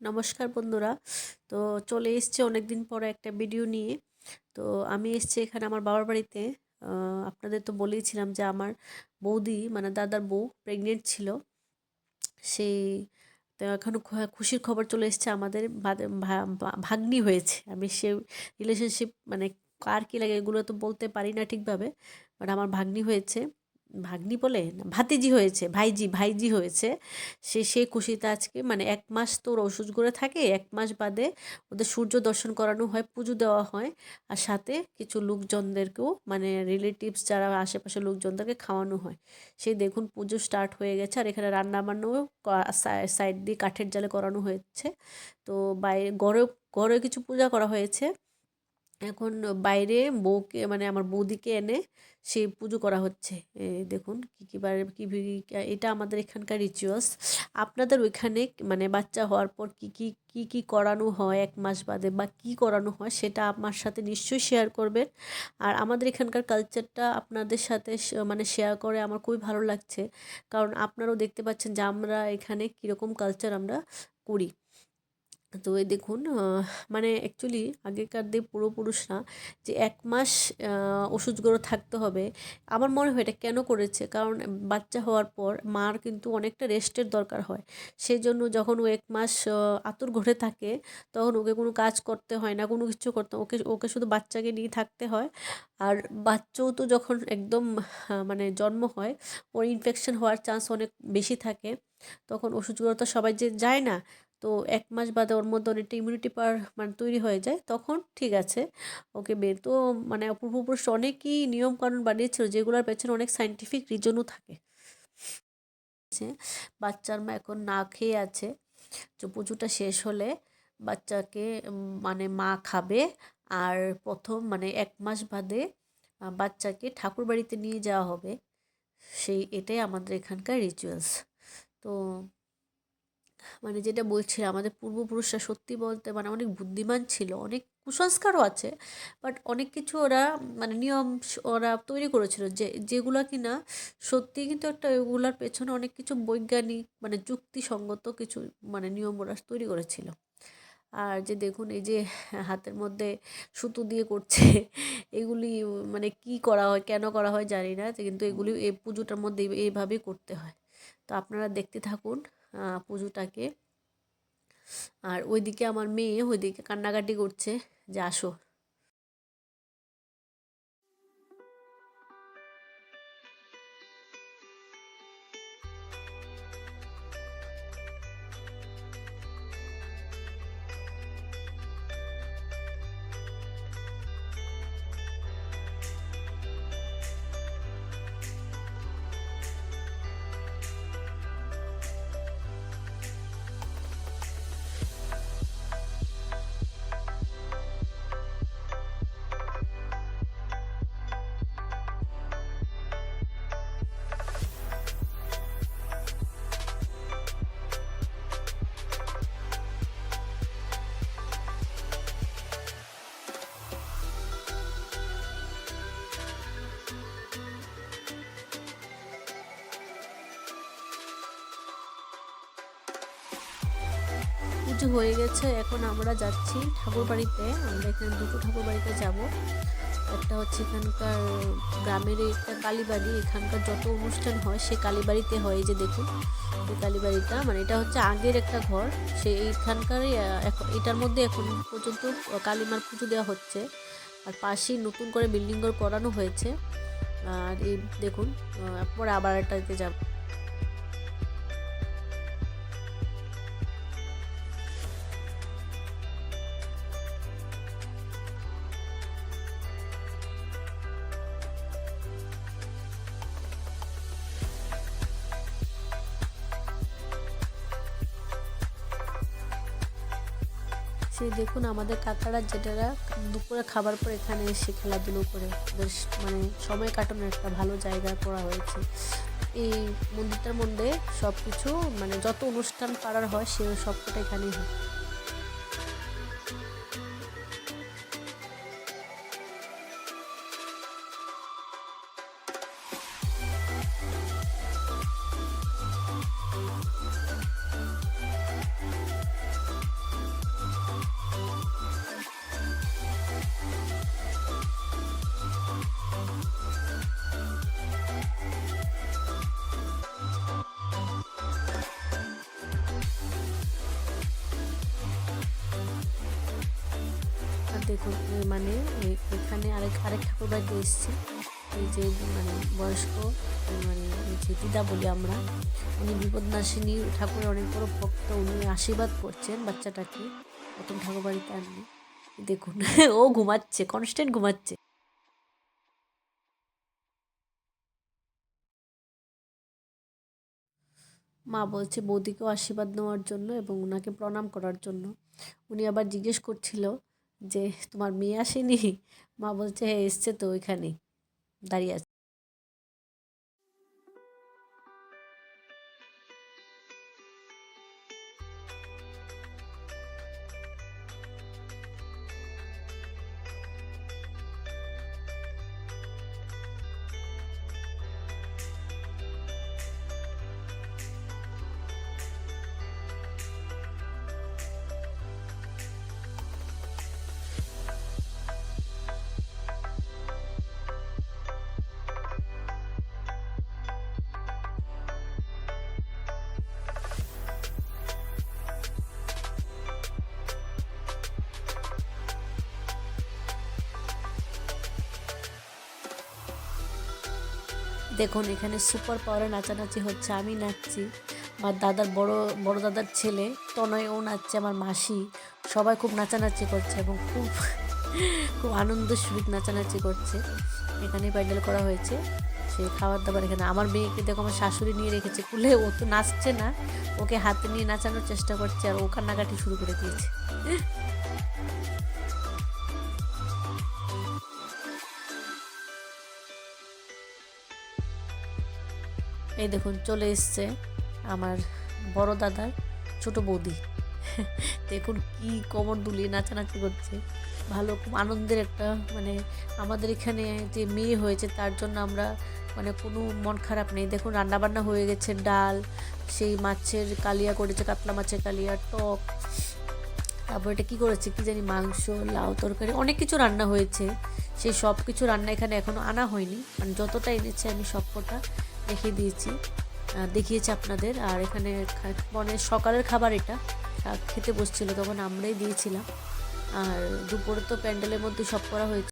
নমস্কার বন্ধুরা। তো চলে এসছে অনেক দিন পরে একটা ভিডিও নিয়ে। তো আমি এসছি এখানে আমার বাবার বাড়িতে। আপনাদের তো বলেইছিলাম যে আমার বৌদি মানে দাদার বউ প্রেগনেন্ট ছিল। সেই তো এখন খুশির খবর চলে এসছে আমাদের। ভাগ্নি হয়েছে। আমি সে রিলেশনশিপ মানে কার কী লাগে এগুলো তো বলতে পারি না ঠিকভাবে। বাট আমার ভাগ্নি হয়েছে। ভাগ্নি বলে? ভাতিজি হয়েছে, ভাইজি ভাইজি হয়েছে। সে সেই খুশিতে আজকে মানে এক মাস তো ওর ওষুধ করে থাকে, এক মাস বাদে ওদের সূর্য দর্শন করানো হয়, পুজো দেওয়া হয়। আর সাথে কিছু লোকজনদেরকেও মানে রিলেটিভস যারা আশেপাশে লোকজনদেরকে খাওয়ানো হয়। সেই দেখুন পুজো স্টার্ট হয়ে গেছে, আর এখানে রান্না বান্নাও সাইড দিয়ে কাঠের জালে করানো হয়েছে। তো বাইরে, ঘরেও ঘরেও কিছু পূজা করা হয়েছে। এখন বাইরে বউকে মানে আমার বৌদিকে এনে সে পুজো করা হচ্ছে। দেখুন কী কী বার, কী এটা আমাদের এখানকার রিচুয়ালস আপনাদের ওইখানে মানে বাচ্চা হওয়ার পর কী কী কী কী করানো হয় এক মাস বাদে বা কী করানো হয় সেটা আমার সাথে নিশ্চয়ই শেয়ার করবেন। আর আমাদের এখানকার কালচারটা আপনাদের সাথে মানে শেয়ার করে আমার খুবই ভালো লাগছে। কারণ আপনারাও দেখতে পাচ্ছেন যে আমরা এখানে কীরকম কালচার আমরা করি। তো এই দেখুন মানে অ্যাকচুয়ালি আগেকার দিয়ে পূর্বপুরুষরা যে এক মাস ওষুধগুলো থাকতে হবে, আমার মনে হয় এটা কেন করেছে? কারণ বাচ্চা হওয়ার পর মার কিন্তু অনেকটা রেস্টের দরকার হয়। সেই জন্য যখন ও এক মাস আতুর ঘরে থাকে, তখন ওকে কোনো কাজ করতে হয় না, কোনো কিছু করতে ওকে ওকে শুধু বাচ্চাকে নিয়ে থাকতে হয়। আর বাচ্চাও তো যখন একদম মানে জন্ম হয় ওর ইনফেকশন হওয়ার চান্স অনেক বেশি থাকে, তখন ওষুধগুলো তো সবাই যে যায় না তো এক মাস বাদে ওর মধ্যে অনেকটা ইমিউনিটি পাওয়ার মানে তৈরি হয়ে যায়, তখন ঠিক আছে। ওকে বের, তো মানে পূর্বপুরুষ অনেকই নিয়মকানুন বানিয়েছিল যেগুলোর পেছনে অনেক সাইন্টিফিক রিজনও থাকে। বাচ্চার মা এখন না খেয়ে আছে, তো পুজোটা শেষ হলে বাচ্চাকে মানে মা খাবে আর প্রথম মানে এক মাস বাদে বাচ্চাকে ঠাকুর বাড়িতে নিয়ে যাওয়া হবে। সেই এটাই আমাদের এখানকার রিচুয়ালস তো মানে যেটা বলছিলাম, আমাদের পূর্বপুরুষরা সত্যি বলতে মানে অনেক বুদ্ধিমান ছিল, অনেক কুসংস্কারও আছে বাট অনেক কিছু ওরা মানে নিয়ম ওরা তৈরি করেছিল যে যেগুলো কি না সত্যি কিন্তু একটা ওগুলার পেছনে অনেক কিছু বৈজ্ঞানিক মানে যুক্তিসঙ্গত কিছু মানে নিয়ম ওরা তৈরি করেছিল। আর যে দেখুন, এই যে হাতের মধ্যে সুতো দিয়ে করছে, এগুলি মানে কি করা হয়, কেন করা হয় জানি না, কিন্তু এগুলি এই পুজোটার মধ্যে এইভাবেই করতে হয়। তো আপনারা দেখতে থাকুন পুজোটাকে। আর ওইদিকে আমার মেয়ে ওইদিকে কান্নাকাটি করছে যে আসো। পুজো হয়ে গেছে, এখন আমরা যাচ্ছি ঠাকুর বাড়িতে আমরা এখানে দুটো ঠাকুর বাড়িতে যাব। একটা হচ্ছে এখানকার গ্রামের একটা কালীবাড়ি, এখানকার যত অনুষ্ঠান হয় সে কালীবাড়িতে হয় যে দেখুন, এই কালীবাড়িটা। মানে এটা হচ্ছে আগের একটা ঘর, সে এইখানকারই এটার মধ্যে এখন পর্যন্ত কালীমার পুজো দেওয়া হচ্ছে। আর পাশেই নতুন করে বিল্ডিং ঘর করানো হয়েছে। আর এই দেখুন পরে আবার একটাতে যাব। সেই দেখুন আমাদের কাকারা যেটারা দুপুরে খাবার পর এখানে এসে খেলাধুলো করে। বেশ মানে সময় কাটানোর একটা ভালো জায়গা করা হয়েছে। এই মন্দিরটার মধ্যে সব কিছু মানে যত অনুষ্ঠান পাড়ার হয়, সে সবকটা এখানেই হয়। দেখুন মানে এখানে আরেক আরেক ঠাকুর বাড়িতে এসেছি। এই যে মানে বয়স্ক মানে যে দিদা বলি আমরা, উনি বিপদনাশিনী, ঠাকুরের অনেক বড় ভক্ত, উনি আশীর্বাদ করছেন বাচ্চাটাকে। প্রথম ঠাকুর বাড়িতে আনলে দেখুন, ও ঘুমাচ্ছে কনস্ট্যান্ট ঘুমাচ্ছে। মা বলছে, বৌদিকেও আশীর্বাদ নেওয়ার জন্য এবং ওনাকে প্রণাম করার জন্য। উনি আবার জিজ্ঞেস করছিল যে তোমার মেয়ে আসেনি মা বলছে হ্যাঁ এসছে তো ওইখানে দাঁড়িয়ে আছে। দেখুন, এখানে সুপার পাওয়ারে নাচানাচি হচ্ছে। আমি নাচছি। আমার দাদার বড় বড় দাদার ছেলে তনয় ও নাচছে, আমার মাসি। সবাই খুব নাচানাচি করছে এবং খুব খুব আনন্দ সহিত নাচানাচি করছে। এখানে প্যান্ডেল করা হয়েছে। সে খাবার দাবার এখানে। আমার মেয়েকে দেখো, আমার শাশুড়ি নিয়ে রেখেছে কুলে। ও তো নাচছে না। ওকে হাতে নিয়ে নাচানোর চেষ্টা করছে আর ও কান্নাকাটি শুরু করে দিয়েছে। এই দেখুন, চলে এসছে আমার বড় দাদার ছোট বৌদি। দেখুন কি কোমর দুলিয়ে নাচানাচি করছে। ভালো, খুব আনন্দের একটা মানে আমাদের এখানে যে মেয়ে হয়েছে, তার জন্য আমরা মানে কোনো মন খারাপ নেই। দেখুন, রান্নাবান্না হয়ে গেছে, ডাল, সেই মাছের কালিয়া করেছে, কাতলা মাছের কালিয়া, টক। তারপর এটা কী করেছে, কি জানি, মাংস, লাউ তরকারি, অনেক কিছু রান্না হয়েছে। সেই সব কিছু রান্না এখানে এখনও আনা হয়নি। মানে যতটা এনেছে আমি সবকটা রেখে দিয়েছি। দেখিয়েছি আপনাদের। আর এখানে মানে সকালের খাবার এটা। খেতে বসছিল, তখন আমরাই দিয়েছিলাম। আর দুপুরে তো প্যান্ডেলের মধ্যে সব করা হয়েছে।